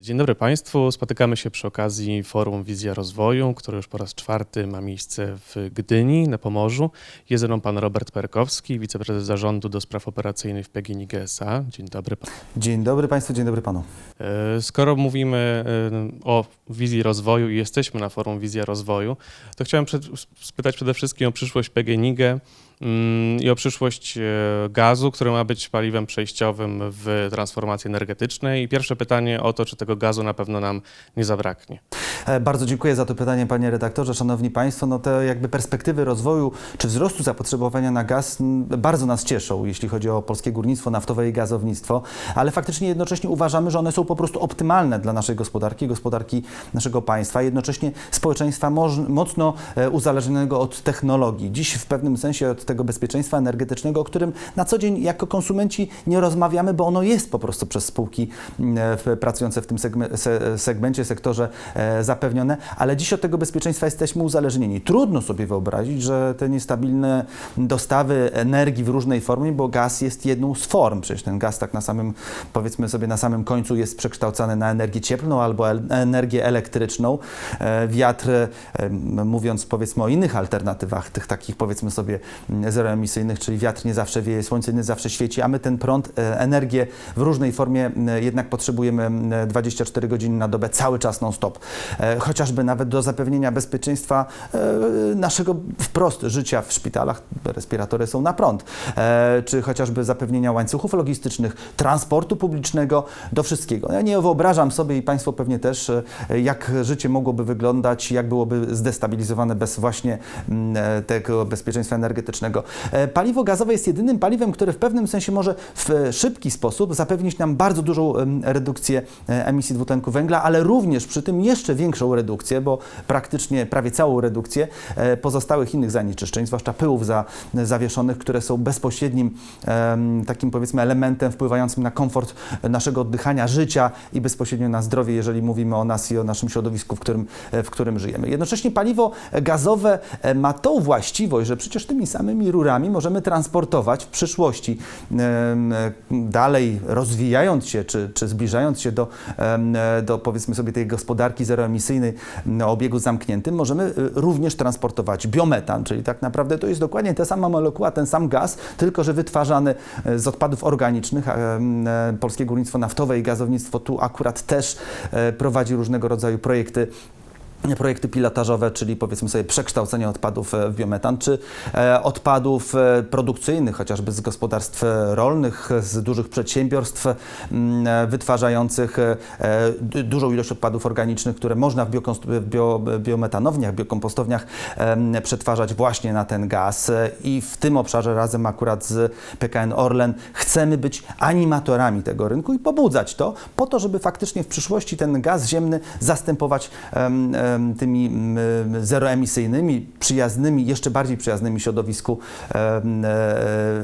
Dzień dobry Państwu. Spotykamy się przy okazji Forum Wizja Rozwoju, które już po raz czwarty ma miejsce w Gdyni na Pomorzu. Jest ze mną pan Robert Perkowski, wiceprezes zarządu do spraw operacyjnych w PGNiG SA. Dzień dobry. pan. Dzień dobry Państwu, dzień dobry Panu. E, Skoro mówimy e, o wizji rozwoju i jesteśmy na Forum Wizja Rozwoju, to chciałem spytać przede wszystkim o przyszłość PGNiG i o przyszłość e, gazu, który ma być paliwem przejściowym w transformacji energetycznej. I pierwsze pytanie o to, czy tego gazu na pewno nam nie zabraknie. E, Bardzo dziękuję za to pytanie, panie redaktorze. Szanowni Państwo, no te jakby perspektywy rozwoju czy wzrostu zapotrzebowania na gaz bardzo nas cieszą, jeśli chodzi o polskie górnictwo naftowe i gazownictwo, ale faktycznie jednocześnie uważamy, że one są po prostu optymalne dla naszej gospodarki, gospodarki naszego państwa, jednocześnie społeczeństwa mocno e, uzależnionego od technologii. Dziś w pewnym sensie od tego bezpieczeństwa energetycznego, o którym na co dzień jako konsumenci nie rozmawiamy, bo ono jest po prostu przez spółki w- pracujące w tym segme- se- segmencie, sektorze e, zapewnione, ale dziś od tego bezpieczeństwa jesteśmy uzależnieni. Trudno sobie wyobrazić, że te niestabilne dostawy energii w różnej formie, bo gaz jest jedną z form. Przecież ten gaz tak na samym, powiedzmy sobie, na samym końcu jest przekształcany na energię cieplną albo energię elektryczną. E, Wiatr, e, mówiąc powiedzmy o innych alternatywach, tych takich powiedzmy sobie zeroemisyjnych, czyli wiatr nie zawsze wieje, słońce nie zawsze świeci, a my ten prąd, e, energię w różnej formie jednak potrzebujemy m, 24 godziny na dobę, cały czas non-stop. E, Chociażby nawet do zapewnienia bezpieczeństwa e, naszego wprost życia w szpitalach, respiratory są na prąd, czy chociażby zapewnienia łańcuchów logistycznych, transportu publicznego, do wszystkiego. Ja nie wyobrażam sobie i Państwo pewnie też, jak życie mogłoby wyglądać, jak byłoby zdestabilizowane bez właśnie mm, tego bezpieczeństwa energetycznego. E, Paliwo gazowe jest jedynym paliwem, które w pewnym sensie może w e, szybki sposób zapewnić nam bardzo dużą redukcję e, emisji dwutlenku węgla, ale również przy tym jeszcze większą redukcję, bo praktycznie prawie całą redukcję pozostałych innych zanieczyszczeń, zwłaszcza pyłów za, zawieszonych, które są bezpośrednim takim powiedzmy elementem wpływającym na komfort naszego oddychania, życia i bezpośrednio na zdrowie, jeżeli mówimy o nas i o naszym środowisku, w którym, w którym żyjemy. Jednocześnie paliwo gazowe ma tą właściwość, że przecież tymi samymi rurami możemy transportować w przyszłości dalej rozwijając się, czy, czy zbliżając się do, do powiedzmy sobie tej gospodarki zeroemisyjnej o obiegu zamkniętym, możemy e, również transportować biometan, czyli tak naprawdę to jest dokładnie ta sama molekuła, ten sam gaz, tylko że wytwarzany e, z odpadów organicznych. e, Polskie Górnictwo Naftowe i Gazownictwo tu akurat też e, prowadzi różnego rodzaju projekty projekty pilotażowe, czyli powiedzmy sobie przekształcenie odpadów e, w biometan, czy e, odpadów e, produkcyjnych, chociażby z gospodarstw rolnych, z dużych przedsiębiorstw wytwarzających du- dużą ilość odpadów organicznych, które można w, bio, biometanowniach, biokompostowniach przetwarzać właśnie na ten gaz. I w tym obszarze razem akurat z PKN Orlen chcemy być animatorami tego rynku i pobudzać to, po to, żeby faktycznie w przyszłości ten gaz ziemny zastępować tymi em, zeroemisyjnymi, przyjaznymi, jeszcze bardziej przyjaznymi środowisku e,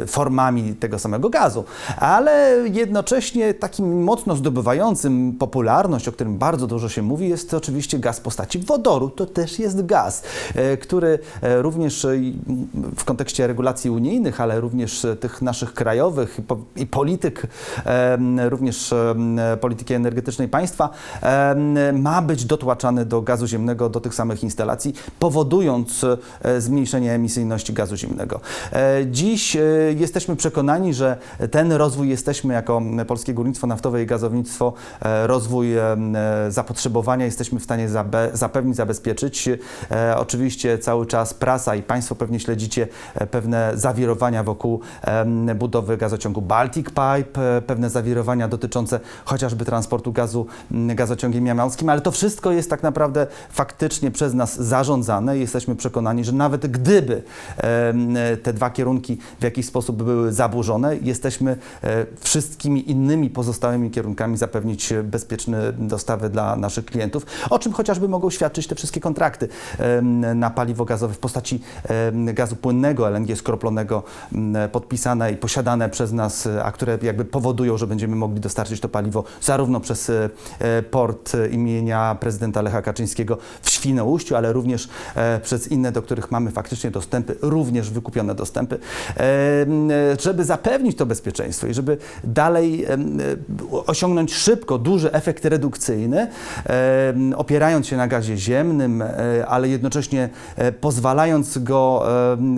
formami tego samego gazu. Ale jednocześnie takim mocno zdobywającym popularność, o którym bardzo dużo się mówi, jest oczywiście gaz w postaci wodoru. To też jest gaz, e, który e, również w kontekście regulacji unijnych, ale również tych naszych krajowych i po- i polityk, również polityki energetycznej państwa, ma być dotłaczany do gazu ziemnego, do tych samych instalacji, powodując e, zmniejszenie emisyjności gazu ziemnego. E, Dziś e, jesteśmy przekonani, że ten rozwój jesteśmy jako Polskie Górnictwo Naftowe i Gazownictwo, rozwój zapotrzebowania jesteśmy w stanie zapewnić, zabezpieczyć. Oczywiście cały czas prasa i Państwo pewnie śledzicie pewne zawirowania wokół budowy gazociągu Baltic Pipe, pewne zawirowania dotyczące chociażby transportu gazu gazociągiem jamalskim, ale to wszystko jest tak naprawdę faktycznie przez nas zarządzane. Jesteśmy przekonani, że nawet gdyby te dwa kierunki w jakiś sposób były zaburzone, jesteśmy e, wszystkimi innymi pozostałymi kierunkami zapewnić bezpieczne dostawy dla naszych klientów, o czym chociażby mogą świadczyć te wszystkie kontrakty na paliwo gazowe w postaci gazu płynnego, LNG skroplonego, podpisane i posiadane przez nas, a które jakby powodują, że będziemy mogli dostarczyć to paliwo zarówno przez e, port imienia prezydenta Lecha Kaczyńskiego w Świnoujściu, ale również e, przez inne, do których mamy faktycznie dostępy, również wykupione dostępy, e, m, żeby zapewnić to bezpieczeństwo i żeby dalej e, osiągnąć szybko duży efekt redukcyjny, opierając się na gazie ziemnym, e, ale jednocześnie e, pozwalając go,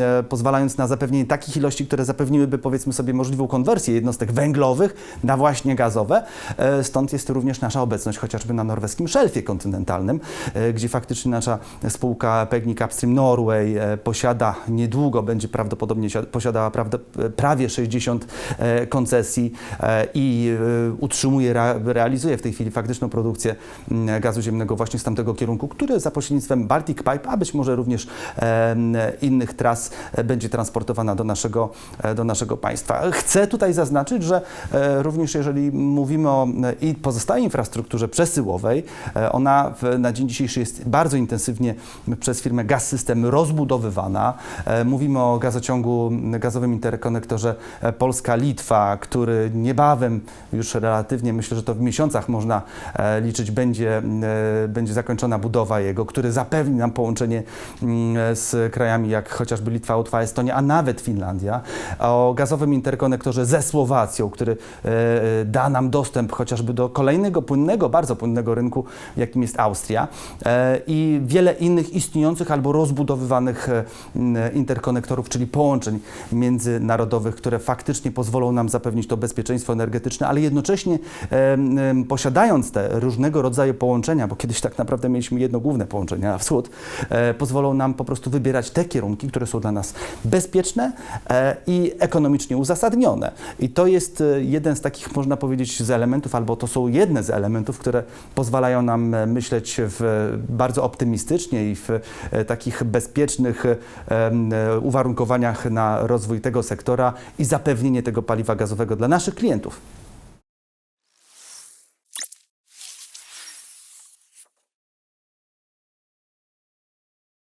e, pozwalając na zapewnienie takich ilości, które zapewniłyby powiedzmy sobie możliwą konwersję jednostek węglowych na właśnie gazowe. E, Stąd jest również nasza obecność chociażby na norweskim szelfie kontynentalnym, e, gdzie faktycznie nasza spółka Pegnik Upstream Norway e, posiada niedługo, będzie prawdopodobnie si- posiadała prawda, prawie 60 e, koncesji e, i e, utrzymuje, rea- realizuje w tej chwili faktyczną produkcję mm, gazu ziemnego właśnie z tamtego kierunku, który za pośrednictwem Baltic Pipe, a być może również e, innych tras e, będzie transportowana do naszego, e, do naszego państwa. Chcę tutaj zaznaczyć, że e, również jeżeli mówimy o e, i pozostałej infrastrukturze przesyłowej, e, ona na dzień dzisiejszy jest bardzo intensywnie przez firmę Gaz System rozbudowywana. E, Mówimy o gazociągu, gazowym interkonektorze e, Polska-Litwa, który niebawem, już relatywnie, myślę, że to w miesiącach można e, liczyć, będzie, będzie zakończona budowa jego, który zapewni nam połączenie mm, z krajami jak chociażby Litwa, Łotwa, Estonia, a nawet Finlandia. O gazowym interkonektorze ze Słowacją, który da nam dostęp chociażby do kolejnego płynnego, bardzo płynnego rynku, jakim jest Austria i wiele innych istniejących albo rozbudowywanych e, interkonektorów, czyli połączeń międzynarodowych, które faktycznie pozwolą nam zapewnić to bezpieczeństwo energetyczne, ale jednocześnie em, posiadając te różnego rodzaju połączenia, bo kiedyś tak naprawdę mieliśmy jedno główne połączenie na wschód, e, pozwolą nam po prostu wybierać te kierunki, które są dla nas bezpieczne e, i ekonomicznie uzasadnione. I to jest e, jeden z takich, można powiedzieć, z elementów, albo to są jedne z elementów, które pozwalają nam e, myśleć w bardzo optymistycznie i w e, takich bezpiecznych e, e, uwarunkowaniach na rozwój tego sektora i zapewnienie tego paliwa gazowego dla naszych klientów.